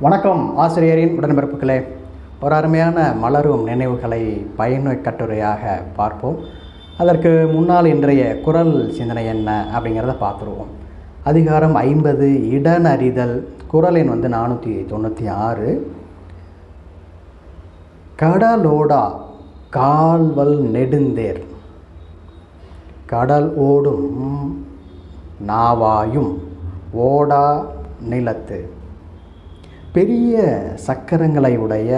வணக்கம் ஆசிரியரின் உடன்பிறப்புகளே. ஒரு அருமையான மலரும் நினைவுகளை பயனுள்ள கட்டுரையாக பார்ப்போம். அதற்கு முன்னால் இன்றைய குரல் சிந்தனை என்ன அப்படிங்கிறத பார்த்துருவோம். அதிகாரம் ஐம்பது இடனறிதல் குரலின் வந்து நானூற்றி தொண்ணூற்றி ஆறு. கடலோடா கால்வல் நெடுந்தேர். கடல் ஓடும் நாவாயும் ஓடா நிலத்து. பெரிய சக்கரங்களை உடைய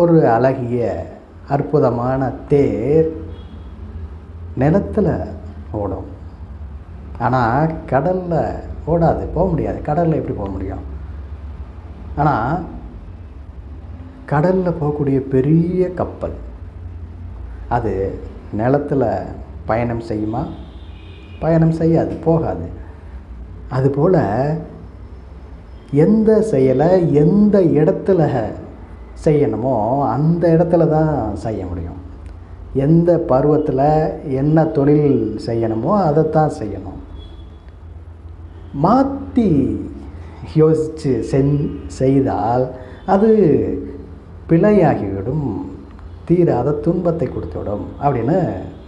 ஒரு அழகிய அற்புதமான தேர் நிலத்தில் ஓடும். ஆனால் கடலில் ஓடாது போக முடியாது. கடலில் எப்படி போக முடியும்? ஆனால் கடலில் போகக்கூடிய பெரிய கப்பல் அது நிலத்தில் பயணம் செய்யுமா? பயணம் செய்யாது போகாது. அதுபோல் எந்த செயலை எந்த இடத்துல செய்யணுமோ அந்த இடத்துல தான் செய்ய முடியும். எந்த பருவத்தில் என்ன தொழில் செய்யணுமோ அதைத்தான் செய்யணும். மாற்றி யோசித்து செஞ் செய்தால் அது பிழையாகிவிடும். தீராத துன்பத்தை கொடுத்துவிடும் அப்படின்னு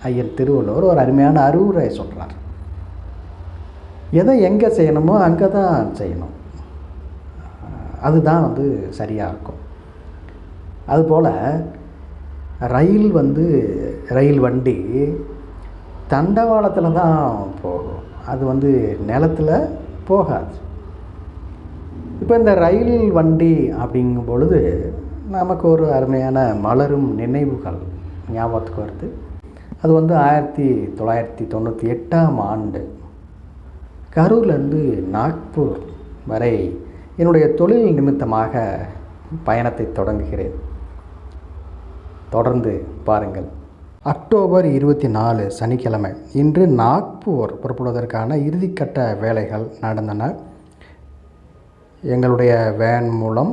ஐயன் திருவள்ளுவர் ஒரு அருமையான அறிவுரை சொல்கிறார் எதை எங்கே செய்யணுமோ அங்கே தான் செய்யணும். அதுதான் வந்து சரியாக இருக்கும். அதுபோல் ரயில் வந்து ரயில் வண்டி தண்டவாளத்தில் தான் போகும். அது வந்து நிலத்தில் போகாது. இப்போ இந்த ரயில் வண்டி அப்படிங்கும் பொழுது நமக்கு ஒரு அருமையான மலரும் நினைவுகள் ஞாபகத்துக்கு வருது. அது வந்து ஆயிரத்தி தொள்ளாயிரத்தி தொண்ணூற்றி எட்டாம் ஆண்டு கரூர்லேருந்து நாக்பூர் வரை என்னுடைய தொழில் நிமித்தமாக பயணத்தை தொடங்குகிறேன். தொடர்ந்து பாருங்கள். அக்டோபர் இருபத்தி நாலு சனிக்கிழமை. இன்று நாக்பூர் புறப்படுவதற்கான இறுதிக்கட்ட வேலைகள் நடந்தன. எங்களுடைய வேன் மூலம்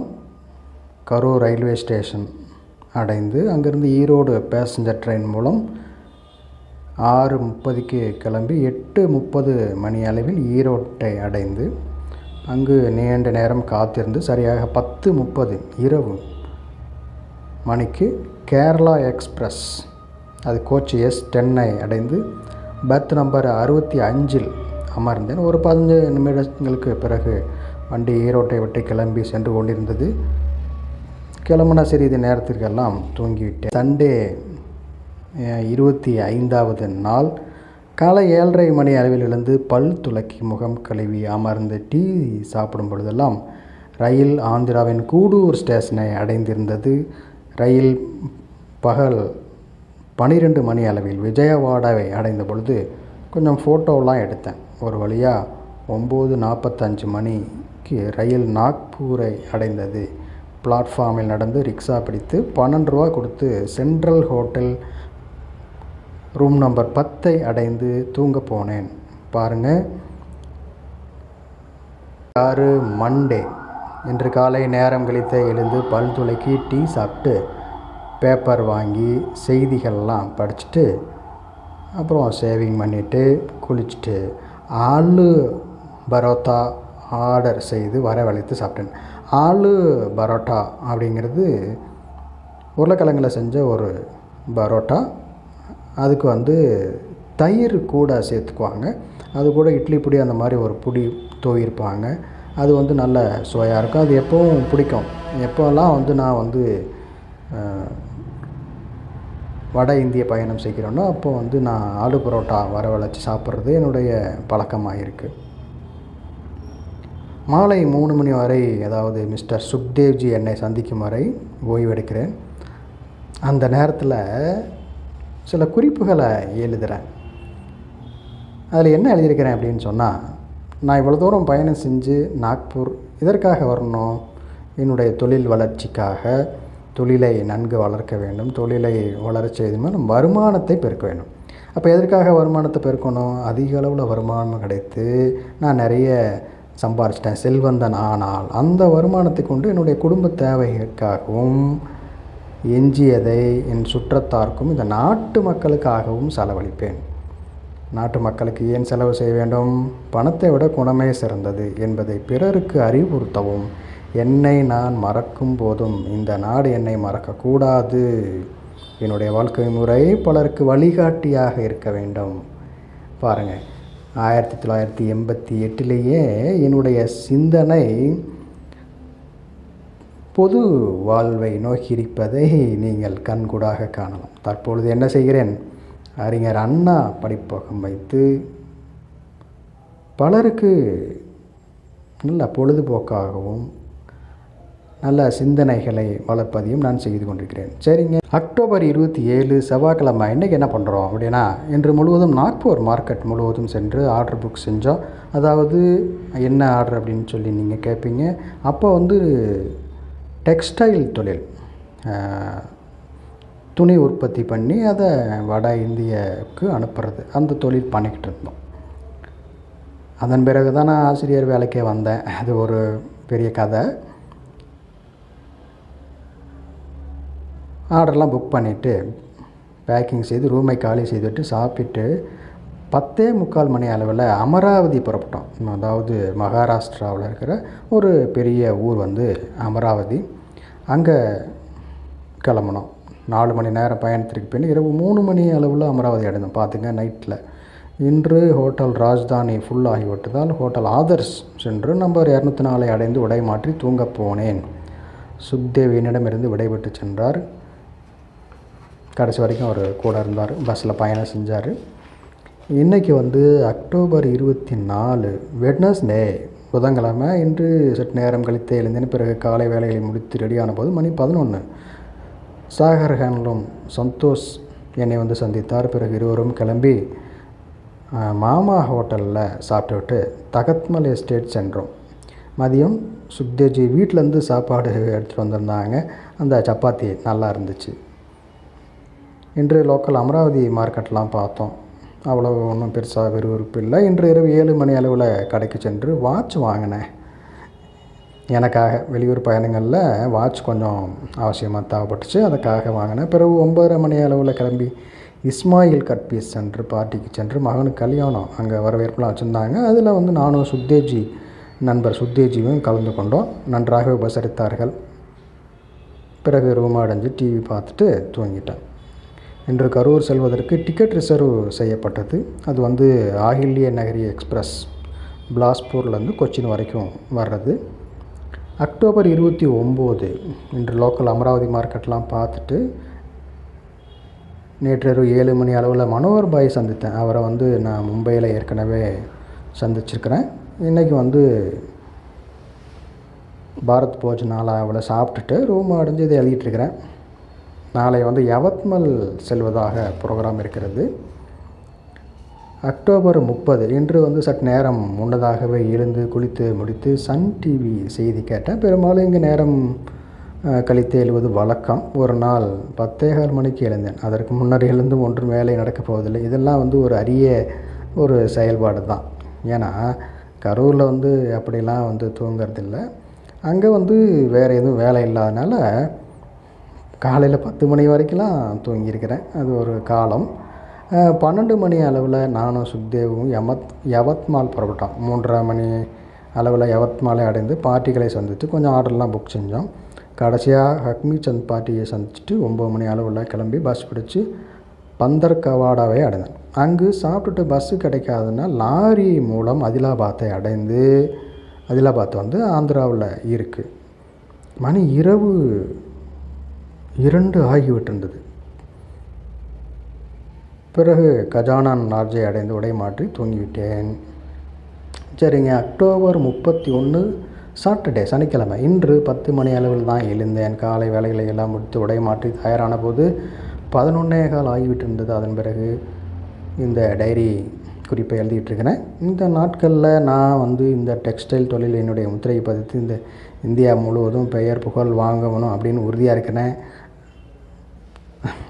கரூர் ரயில்வே ஸ்டேஷன் அடைந்து அங்கிருந்து ஈரோடு பேசஞ்சர் ட்ரெயின் மூலம் ஆறு முப்பதுக்கு கிளம்பி எட்டு முப்பது மணி அளவில் ஈரோட்டை அடைந்து அங்கு நீண்ட நேரம் காத்திருந்து சரியாக பத்து முப்பது இரவு மணிக்கு கேரளா எக்ஸ்பிரஸ் அது கோச் எஸ் டென்னை அடைந்து பர்த் நம்பர் அறுபத்தி அஞ்சில் அமர்ந்தேன். ஒரு பதினஞ்சு நிமிடங்களுக்கு பிறகு வண்டி ஈரோட்டை விட்டு கிளம்பி சென்று கொண்டிருந்தது. கிளம்புன சிறிது நேரத்திற்கெல்லாம் தூங்கிவிட்டேன். சண்டே இருபத்தி ஐந்தாவது நாள் காலை ஏழரை மணி அளவில் எழுந்து பல் துலக்கி முகம் கழுவி அமர்ந்து டீ சாப்பிடும் பொழுதெல்லாம் ரயில் ஆந்திராவின் கூடூர் ஸ்டேஷனை அடைந்திருந்தது. ரயில் பகல் பனிரெண்டு மணி அளவில் விஜயவாடாவை அடைந்த பொழுது கொஞ்சம் ஃபோட்டோலாம் எடுத்தேன். ஒரு வழியாக ஒம்பது நாற்பத்தஞ்சு மணிக்கு ரயில் நாக்பூரை அடைந்தது. பிளாட்ஃபார்மில் நடந்து ரிக்ஷா பிடித்து பன்னெண்டு ரூபா கொடுத்து சென்ட்ரல் ஹோட்டல் ரூம் நம்பர் பத்தை அடைந்து தூங்க போனேன். பாருங்கள் ஆறு மண்டே இன்று காலை நேரம் கழித்து எழுந்து பல் துளக்கி டீ சாப்பிட்டு பேப்பர் வாங்கி செய்திகள்லாம் படிச்சுட்டு அப்புறம் சேவிங் பண்ணிவிட்டு குளிச்சுட்டு ஆலு பரோட்டா ஆர்டர் செய்து வரவழைத்து சாப்பிட்டேன். ஆலு பரோட்டா அப்படிங்கிறது உருளைக்கிழங்கில் செஞ்ச ஒரு பரோட்டா. அதுக்கு வந்து தயிர் கூட சேர்த்துக்குவாங்க. அது கூட இட்லி பொடி அந்த மாதிரி ஒரு பொடி தூவிருப்பாங்க அது வந்து நல்ல சுவையாக இருக்கும். அது எப்போவும் பிடிக்கும். எப்போல்லாம் வந்து நான் வந்து வட இந்திய பயணம் செய்கிறேனோ அப்போ வந்து நான் ஆலு பரோட்டா வரவழைச்சி சாப்பிட்றது என்னுடைய பழக்கமாக இருக்குது மாலை மூணு மணி வரை அதாவது மிஸ்டர் சுக்தேவ்ஜி என்னை சந்திக்கும் வரை ஓய்வெடுக்கிறேன். அந்த நேரத்தில் சில குறிப்புகளை எழுதுகிறேன் அதில் என்ன எழுதியிருக்கிறேன் அப்படின்னு சொன்னால் நான் இவ்வளோ தூரம் பயணம் செஞ்சு நாக்பூர் இதற்காக வரணும்? என்னுடைய தொழில் வளர்ச்சிக்காக தொழிலை நன்கு வளர்க்க வேண்டும் தொழிலை வளர்ச்சி இது மேலும் வருமானத்தை பெருக்க வேண்டும். அப்போ எதற்காக வருமானத்தை பெருக்கணும்? அதிக அளவில் வருமானம் கிடைத்து நான் நிறைய சம்பாரிச்சிட்டேன் செல்வந்தன் ஆனால் அந்த வருமானத்தை கொண்டு என்னுடைய குடும்ப தேவைகளுக்காகவும் எஞ்சியதை என் சுற்றத்தார்க்கும் இந்த நாட்டு மக்களுக்காகவும் செலவழிப்பேன். நாட்டு மக்களுக்கு ஏன் செலவு செய்ய வேண்டும்? பணத்தை விட குணமே சிறந்தது என்பதை பிறருக்கு அறிவுறுத்தவும். என்னை நான் மறக்கும் போதும் இந்த நாடு என்னை மறக்கக்கூடாது. என்னுடைய வாழ்க்கை முறை பலருக்கு வழிகாட்டியாக இருக்க வேண்டும். பாருங்கள் ஆயிரத்தி தொள்ளாயிரத்தி எண்பத்தி எட்டிலேயே என்னுடைய சிந்தனை பொது வாழ்வை நோக்கி இருப்பதை நீங்கள் கண்கூடாக காணலாம். தற்பொழுது என்ன செய்கிறேன்? அறிஞர் அண்ணா படிப்பகம் வைத்து பலருக்கு நல்ல பொழுதுபோக்காகவும் நல்ல சிந்தனைகளை வளர்ப்பதையும் நான் செய்து கொண்டிருக்கிறேன். சரிங்க. அக்டோபர் இருபத்தி ஏழு செவ்வாய்க்கிழமை இன்றைக்கி என்ன பண்ணுறோம் அப்படின்னா இன்று முழுவதும் நாக்பூர் மார்க்கெட் முழுவதும் சென்று ஆர்டர் புக் செஞ்சோம். அதாவது என்ன ஆர்டர் அப்படின்னு சொல்லி நீங்கள் கேட்பீங்க. அப்போ வந்து டெக்ஸ்டைல் தொழில். துணி உற்பத்தி பண்ணி அதை வட இந்தியாவுக்கு அனுப்புறது. அந்த தொழில் பண்ணிக்கிட்டு இருந்தோம். அதன் பிறகு தான் நான் ஆசிரியர் வேலைக்கே வந்தேன். அது ஒரு பெரிய கதை. ஆர்டர்லாம் புக் பண்ணிவிட்டு பேக்கிங் செய்து ரூமை காலி செய்துவிட்டு சாப்பிட்டு பத்தே முக்கால் மணி அளவில் அமராவதி புறப்பட்டோம். அதாவது மகாராஷ்டிராவில் இருக்கிற ஒரு பெரிய ஊர் வந்து அமராவதி. அங்கே கிளம்புனோம் நாலு மணி நேரம் பயணத்திற்கு பின் இரவு மூணு மணி அளவில் அமராவதி அடைந்தோம் பார்த்துங்க நைட்டில் இன்று ஹோட்டல் ராஜ்தானி ஃபுல் ஆகிவிட்டதால் ஹோட்டல் ஆதர்ஸ் சென்று நம்பர் இரநூத்தி நாலை அடைந்து உடை மாற்றி தூங்கப் போனேன். சுக்தேவ் என்னிடமிருந்து விடைபெற்று சென்றார். கடைசி வரைக்கும் அவர் கூட இருந்தார். பஸ்ஸில் பயணம் செஞ்சார். இன்றைக்கி வந்து அக்டோபர் இருபத்தி நாலு வெட்னஸ்டே. புதன்கிழமை இன்று சற்று நேரம் கழித்து எழுந்தேன். பிறகு காலை வேலைகளை முடித்து ரெடியான போது மணி பதினொன்று சாகர் சந்தோஷ் என்னை வந்து சந்தித்தார். பிறகு இருவரும் கிளம்பி மாமா ஹோட்டலில் சாப்பிட்டுவிட்டு தகத்மல் எஸ்டேட் சென்றோம். மதியம் சுக்தேஜி வீட்டிலேருந்து சாப்பாடு எடுத்துகிட்டு வந்திருந்தாங்க. அந்த சப்பாத்தி நல்லா இருந்துச்சு. இன்று லோக்கல் அமராவதி மார்க்கெட்லாம் பார்த்தோம். அவ்வளோ ஒன்றும் பெருசாக விறுவிறுப்பு இல்லை. இன்று இரவு ஏழு மணி அளவில் கடைக்கு சென்று வாட்ச் வாங்கினேன். எனக்காக வெளியூர் பயணங்களில் வாட்ச் கொஞ்சம் அவசியமாக தேவைப்பட்டுச்சு. அதுக்காக வாங்கினேன். பிறகு ஒம்பதரை மணி அளவில் கிளம்பி இஸ்மாயில் கட்பீஸ் சென்று பார்ட்டிக்கு சென்று மகனுக்கு கல்யாணம் அங்கே வரவேற்புலாம் வச்சுருந்தாங்க. அதில் வந்து நானும் சுத்தேஜி நண்பர் சுத்தேஜியும் கலந்து கொண்டோம். நன்றாக உபசரித்தார்கள். பிறகு ரூம் அடைஞ்சு டிவி பார்த்துட்டு தூங்கிட்டேன். இன்று கரூர் செல்வதற்கு டிக்கெட் ரிசர்வ் செய்யப்பட்டது. அது வந்து ஆகில்ய நகரி எக்ஸ்பிரஸ் பிலாஸ்பூர்லேருந்து கொச்சின் வரைக்கும் வர்றது. அக்டோபர் இருபத்தி ஒம்பது இன்று லோக்கல் அமராவதி மார்க்கெட்லாம் பார்த்துட்டு நேற்று ஏழு மணி அளவில் மனோகர் பாய் சந்தித்தேன். அவரை வந்து நான் மும்பையில் ஏற்கனவே சந்திச்சிருக்கிறேன். இன்றைக்கி வந்து பாரத் போஜ் நாளாவில் சாப்பிட்டுட்டு ரூம் அடைஞ்சு இதை எழுதிட்டுருக்கிறேன் நாளை வந்து யவத்மல் செல்வதாக ப்ரோக்ராம் இருக்கிறது. அக்டோபர் முப்பது இன்று வந்து சற்று நேரம் முன்னதாகவே எழுந்து குளித்து முடித்து சன் டிவி செய்தி கேட்டேன். பெரும்பாலும் இங்கே நேரம் கழித்து எழுவது வழக்கம். ஒரு நாள் பத்தேகால் மணிக்கு எழுந்தேன். அதற்கு முன்னர் எழுந்து ஒன்றும் வேலை நடக்கப் போவதில்லை. இதெல்லாம் வந்து ஒரு அரிய ஒரு செயல்பாடு தான். ஏன்னா கரூரில் வந்து அப்படிலாம் வந்து தூங்குறதில்ல. அங்கே வந்து வேறு எதுவும் வேலை இல்லாதனால காலையில் பத்து மணி வரைக்கும்லாம் தூங்கியிருக்கிறேன். அது ஒரு காலம். பன்னெண்டு மணி அளவில் நானும் சுக்தேவும் யமத் யவத்மால் புறப்பட்டோம். மூன்றரை மணி அளவில் யவத்மாலை அடைந்து பார்ட்டிகளை சந்தித்து கொஞ்சம் ஆர்டர்லாம் புக் செஞ்சோம். கடைசியாக ஹக்மி சந்த் பார்ட்டியை சந்திச்சுட்டு ஒம்பது மணி அளவில் கிளம்பி பஸ் பிடிச்சி பந்தர் கவாடாவை அடைந்தேன். அங்கு சாப்பிட்டுட்டு பஸ்ஸு கிடைக்காதுன்னா லாரி மூலம் அதிலாபாத்தை அடைந்து அதிலாபாத் வந்து ஆந்திராவில் இருக்குது மணி இரவு இரண்டு ஆகிவிட்டிருந்தது. பிறகு கஜானான் நார்ஜை அடைந்து உடை மாற்றி தூங்கிவிட்டேன். சரிங்க அக்டோபர் முப்பத்தி ஒன்று சாட்டர்டே சனிக்கிழமை. இன்று பத்து மணி அளவில் தான் எழுந்தேன். காலை வேலைகளை எல்லாம் முடித்து உடை மாற்றி தயாரான போது பதினொன்னே கால் ஆகிவிட்டிருந்தது. அதன் பிறகு இந்த டைரி குறிப்பை எழுதிட்டுருக்கிறேன் இந்த நாட்களில் நான் வந்து இந்த டெக்ஸ்டைல் தொழில் என்னுடைய முத்திரையை பதித்து இந்த இந்தியா முழுவதும் பெயர் புகழ் வாங்கணும் அப்படின்னு உறுதியாக இருக்கிறேன்.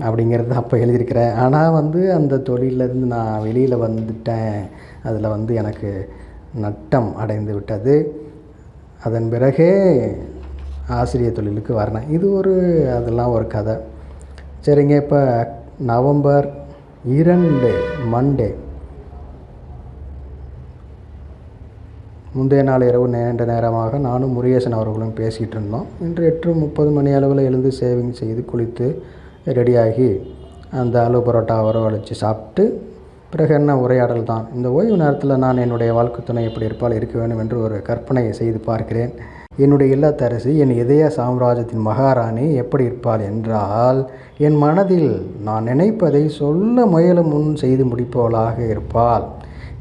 அப்படிங்கிறது அப்போ எழுதியிருக்கிறேன். ஆனால் வந்து அந்த தொழிலேருந்து நான் வெளியில் வந்துட்டேன். அதில் வந்து எனக்கு நட்டம் அடைந்து விட்டது. அதன் பிறகே ஆசிரியர் தொழிலுக்கு வரேன். இது ஒரு அதெல்லாம் ஒரு கதை. சரிங்க இப்போ நவம்பர் இரண்டு மண்டே. முந்தைய நாள் இரவு நீண்ட நேரமாக நானும் முருகேசன் அவர்களும் பேசிகிட்டு இருந்தோம். இன்று எட்டு முப்பது மணி அளவில் எழுந்து சேவிங் செய்து குளித்து ரெடியாகி அந்த ஆலு பரோட்டா வரவழைச்சி சாப்பிட்டு பிறகு என்ன உரையாடல் தான்? இந்த ஓய்வு நேரத்தில் நான் என்னுடைய வாழ்க்கை துணை எப்படி இருப்பால் இருக்க வேண்டும் என்று ஒரு கற்பனையை செய்து பார்க்கிறேன். என்னுடைய இல்லத்தரசி என் இதய சாம்ராஜ்யத்தின் மகாராணி எப்படி இருப்பாள் என்றால் என் மனதில் நான் நினைப்பதை சொல்ல முயலும் முன் செய்து முடிப்பவளாக இருப்பாள்.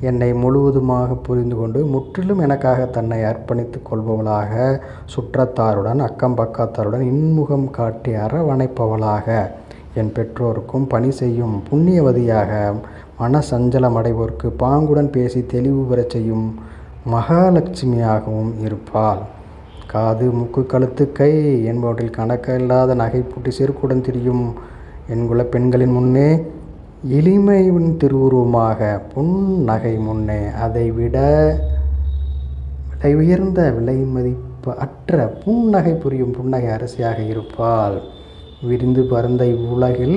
என்னை முழுவதுமாக புரிந்து கொண்டு முற்றிலும் எனக்காக தன்னை அர்ப்பணித்துக் கொள்பவளாக சுற்றத்தாருடன் அக்கம் பக்கத்தாருடன் இன்முகம் காட்டி அரவணைப்பவளாக. என் பெற்றோருக்கும் பணி செய்யும் புண்ணியவதியாக மன சஞ்சலம் அடைவோருக்கு பாங்குடன் பேசி தெளிவு பெறச் செய்யும் மகாலட்சுமியாகவும் இருப்பாள். காது மூக்கு கழுத்து கை என்பவற்றில் கணக்கில்லாத நகைப்பூட்டி செருக்குடன் திரியும் என்குல பெண்களின் முன்னே எளிமையின் திருவுருவமாக புன்னகை முன்னே அதை விட விலை உயர்ந்த விலை மதிப்பு அற்ற புன்னகை புரியும் புன்னகை அரசியாக இருப்பாள். விரிந்து பறந்த இவ்வுலகில்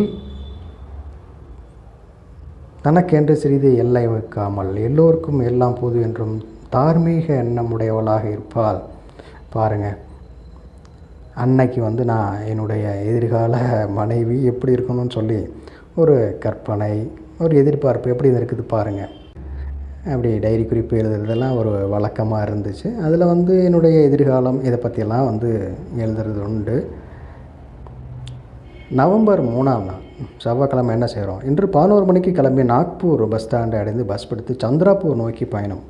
தனக்கென்று சிறிது எல்லை வைக்காமல் எல்லோருக்கும் எல்லாம் பொது என்றும் தார்மீக எண்ணமுடையவளாக இருப்பாள். பாருங்கள் அன்னைக்கு வந்து நான் என்னுடைய எதிர்கால மனைவி எப்படி இருக்கணும்னு சொல்லி ஒரு கற்பனை ஒரு எதிர்பார்ப்பு எப்படி இருக்குது பாருங்கள் அப்படி டைரி குறிப்பு எழுதுறதெல்லாம் ஒரு வழக்கமாக இருந்துச்சு. அதில் வந்து என்னுடைய எதிர்காலம் இதை பற்றியெல்லாம் வந்து எழுதுறது உண்டு. நவம்பர் மூணாம் நாள் செவ்வாய்க்கிழமை என்ன செய்கிறோம் இன்று பதினோரு மணிக்கு கிளம்பி நாக்பூர் பஸ் ஸ்டாண்டை அடைந்து பஸ் பிடித்து சந்திராப்பூர் நோக்கி பயணம்.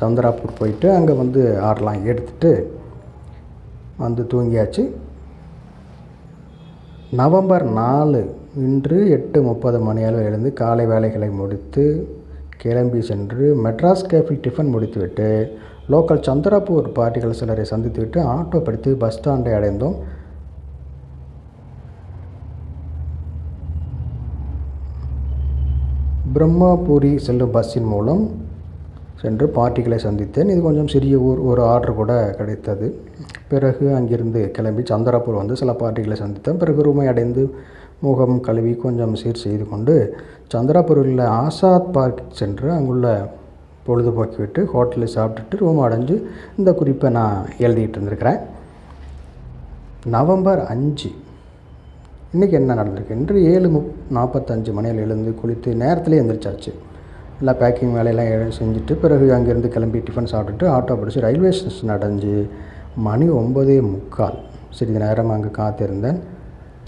சந்திராப்பூர் போயிட்டு அங்கே வந்து ஆடலாம் எடுத்துட்டு வந்து தூங்கியாச்சு. நவம்பர் நாலு இன்று எட்டு முப்பது மணி அளவில் எழுந்து காலை வேலைகளை முடித்து கிளம்பி சென்று மெட்ராஸ் கேஃபில் டிஃபன் முடித்துவிட்டு லோக்கல் சந்திராப்பூர் பார்ட்டிகள் சிலரை சந்தித்துவிட்டு ஆட்டோ படித்து பஸ் ஸ்டாண்டை அடைந்தோம். பிரம்மாபுரி செல்லும் பஸ்ஸின் மூலம் சென்று பார்ட்டிகளை சந்தித்தேன். இது கொஞ்சம் சிறிய ஊர் ஒரு ஆர்டர் கூட கிடைத்தது. பிறகு அங்கிருந்து கிளம்பி சந்திரப்பூர் வந்து சில பார்ட்டிகளை சந்தித்தேன். பிறகு ரூமை அடைந்து முகம் கழுவி கொஞ்சம் சீர் செய்து கொண்டு சந்திராபுரில் உள்ள ஆசாத் பார்க் சென்று அங்குள்ள பொழுதுபோக்கி விட்டு ஹோட்டலில் சாப்பிட்டுட்டு ரூம் அடைஞ்சு இந்த குறிப்பை நான் எழுதிட்டு இருந்திருக்கிறேன். நவம்பர் அஞ்சு. இன்றைக்கி என்ன நடந்திருக்கு? இன்று ஏழு முப் நாற்பத்தஞ்சு மணியில் எழுந்து குளித்து நேரத்துலேயே எழுந்திரிச்சாச்சு. எல்லா பேக்கிங் வேலையெல்லாம் செஞ்சுட்டு பிறகு அங்கேருந்து கிளம்பி டிஃபன் சாப்பிட்டுட்டு ஆட்டோ பிடிச்சி ரயில்வே ஸ்டேஷன் அடைஞ்சு மணி ஒம்பதே முக்கால். சிறிது நேரம் அங்கே காத்திருந்தேன்.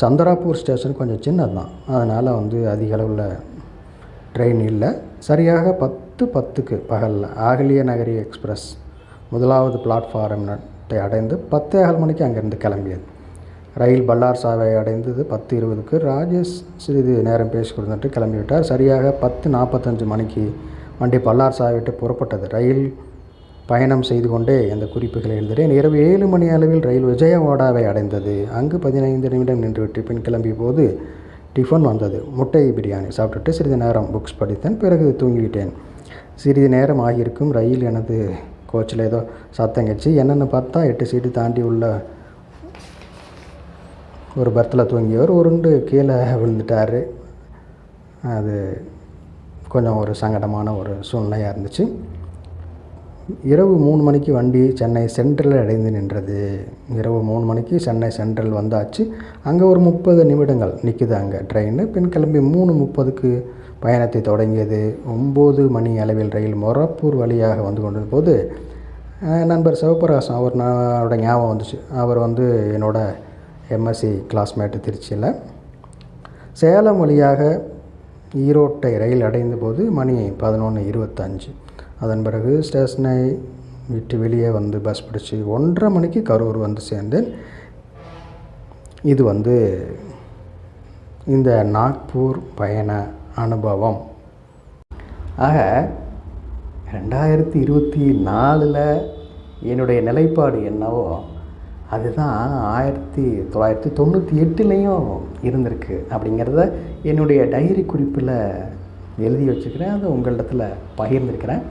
சந்திராப்பூர் ஸ்டேஷன் கொஞ்சம் சின்னது தான் அதனால் வந்து அதிக அளவில் ட்ரெயின் இல்லை. சரியாக பத்து பத்துக்கு பகலில் ஆகலிய நகரி எக்ஸ்பிரஸ் முதலாவது பிளாட்ஃபாரத்தை அடைந்து பத்தேகால் மணிக்கு அங்கேருந்து கிளம்பியது. ரயில் பல்லார் சாவை அடைந்தது பத்து இருபதுக்கு. ராஜேஷ் சிறிது நேரம் பேசி கொடுத்துட்டு கிளம்பிவிட்டார். சரியாக பத்து நாற்பத்தஞ்சு மணிக்கு வண்டி பல்லார் சாவை விட்டு புறப்பட்டது. ரயில் பயணம் செய்து கொண்டே அந்த குறிப்புகளை எழுதுகிறேன். இரவு ஏழு மணி அளவில் ரயில் விஜயவாடாவை அடைந்தது. அங்கு பதினைந்து நிமிடம் நின்றுவிட்டு பின் கிளம்பிய போது டிஃபன் வந்தது. முட்டை பிரியாணி சாப்பிட்டுட்டு சிறிது நேரம் புக்ஸ் படித்தேன். பிறகு தூங்கிவிட்டேன். சிறிது நேரம் ஆகியிருக்கும் ரயில் எனது கோச்சில் ஏதோ சத்தம் என்னென்னு பார்த்தா எட்டு சீட்டு தாண்டி உள்ள ஒரு பர்த்தில் தூங்கியவர் உருண்டு கீழே விழுந்துட்டார். அது கொஞ்சம் ஒரு சங்கடமான ஒரு சூழ்நிலையாக இருந்துச்சு. இரவு மூணு மணிக்கு வண்டி சென்னை சென்ட்ரல் அடைந்து நின்றது. இரவு மூணு மணிக்கு சென்னை சென்ட்ரல் வந்தாச்சு. அங்கே ஒரு முப்பது நிமிடங்கள் நிற்குது அங்கே ட்ரெயின் பின் கிளம்பி மூணு முப்பதுக்கு பயணத்தை தொடங்கியது. ஒம்பது மணி அளவில் ரயில் மொரப்பூர் வழியாக வந்து கொண்டிருந்த போது நண்பர் சிவபிரகாசம் அவர் நான் அவரோட ஞாபகம் வந்துச்சு. அவர் வந்து என்னோடய எம்எஸ்சி கிளாஸ்மேட்டு திருச்சியில். சேலம் வழியாக ஈரோட்டை ரயில் அடைந்த போது மணி பதினொன்று இருபத்தஞ்சு. அதன் பிறகு ஸ்டேஷனை விட்டு வெளியே வந்து பஸ் பிடிச்சி ஒன்றரை மணிக்கு கரூர் வந்து சேர்ந்தேன். இது வந்து இந்த நாக்பூர் பயண அனுபவம். ஆக ரெண்டாயிரத்தி இருபத்தி நாலில் என்னுடைய நிலைப்பாடு என்னவோ அதுதான் ஆயிரத்தி தொள்ளாயிரத்தி தொண்ணூற்றி எட்டுலேயும் இருந்திருக்கு அப்படிங்கிறத என்னுடைய டைரி குறிப்பில் எழுதி வச்சுக்கிறேன். அதை உங்களிடத்தில் பகிர்ந்திருக்கிறேன்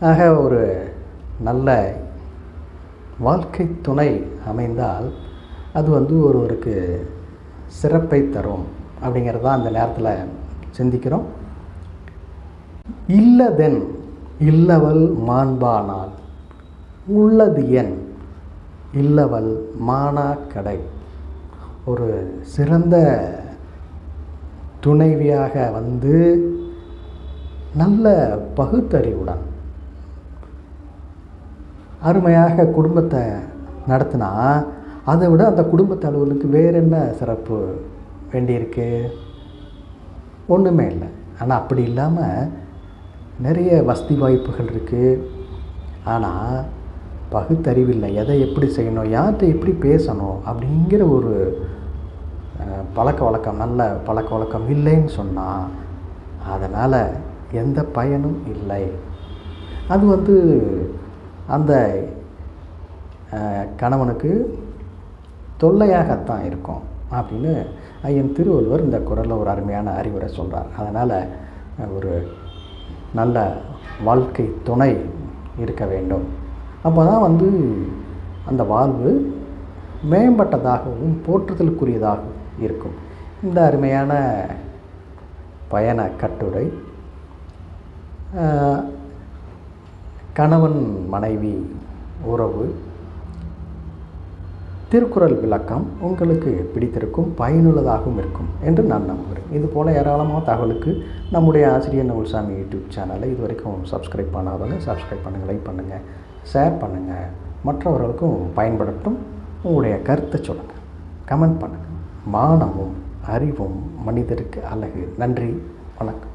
ஆக ஒரு நல்ல வாழ்க்கை துணை அமைந்தால் அது வந்து ஒருவருக்கு சிறப்பை தரும் அப்படிங்கிறத அந்த நேரத்தில் சிந்திக்கிறோம். இல்லதென் இல்லவள் மாண்பானால் உள்ளது என் இல்லவல் மானா கடை. ஒரு சிறந்த துணைவியாக வந்து நல்ல பகுத்தறிவுடன் அருமையாக குடும்பத்தை நடத்தினா அதை விட அந்த குடும்பத் தலைவர்களுக்கு வேறு என்ன சிறப்பு வேண்டியிருக்கு? ஒன்றுமே இல்லை. ஆனால் அப்படி இல்லாமல் நிறைய வசதி வாய்ப்புகள் இருக்குது ஆனால் பகுத்தறிவில்லை. எதை எப்படி செய்யணும்? யார்கிட்ட எப்படி பேசணும்? அப்படிங்கிற ஒரு பழக்க வழக்கம் நல்ல பழக்க வழக்கம் இல்லைன்னு சொன்னால் அதனால் எந்த பயனும் இல்லை. அது வந்து அந்த கணவனுக்கு தொல்லையாகத்தான் இருக்கும் அப்படின்னு ஐயன் திருவள்ளுவர் இந்த குரலில் ஒரு அருமையான அறிவுரை சொல்கிறார் அதனால் ஒரு நல்ல வாழ்க்கை துணை இருக்க வேண்டும். அப்போ தான் வந்து அந்த வாழ்வு மேம்பட்டதாகவும் போற்றுதலுக்குரியதாகவும் இருக்கும். இந்த அருமையான பயண கட்டுரை கணவன் மனைவி உறவு திருக்குறள் விளக்கம் உங்களுக்கு பிடித்திருக்கும் பயனுள்ளதாகவும் இருக்கும் என்று நான் நம்புகிறேன். இது போல் ஏராளமான தகவலுக்கு நம்முடைய ஆசிரியர் நவுல்சாமி யூடியூப் சேனலை இது வரைக்கும் சப்ஸ்கிரைப் பண்ணாதவங்க சப்ஸ்கிரைப் பண்ணுங்கள் லைக் பண்ணுங்கள் ஷேர் பண்ணுங்கள் மற்றவர்களுக்கும் பயன்படட்டும் உங்களுடைய கருத்தை சொல்லுங்கள் கமெண்ட் பண்ணுங்கள் மானமும் அறிவும் மனிதருக்கு அழகு. நன்றி. வணக்கம்.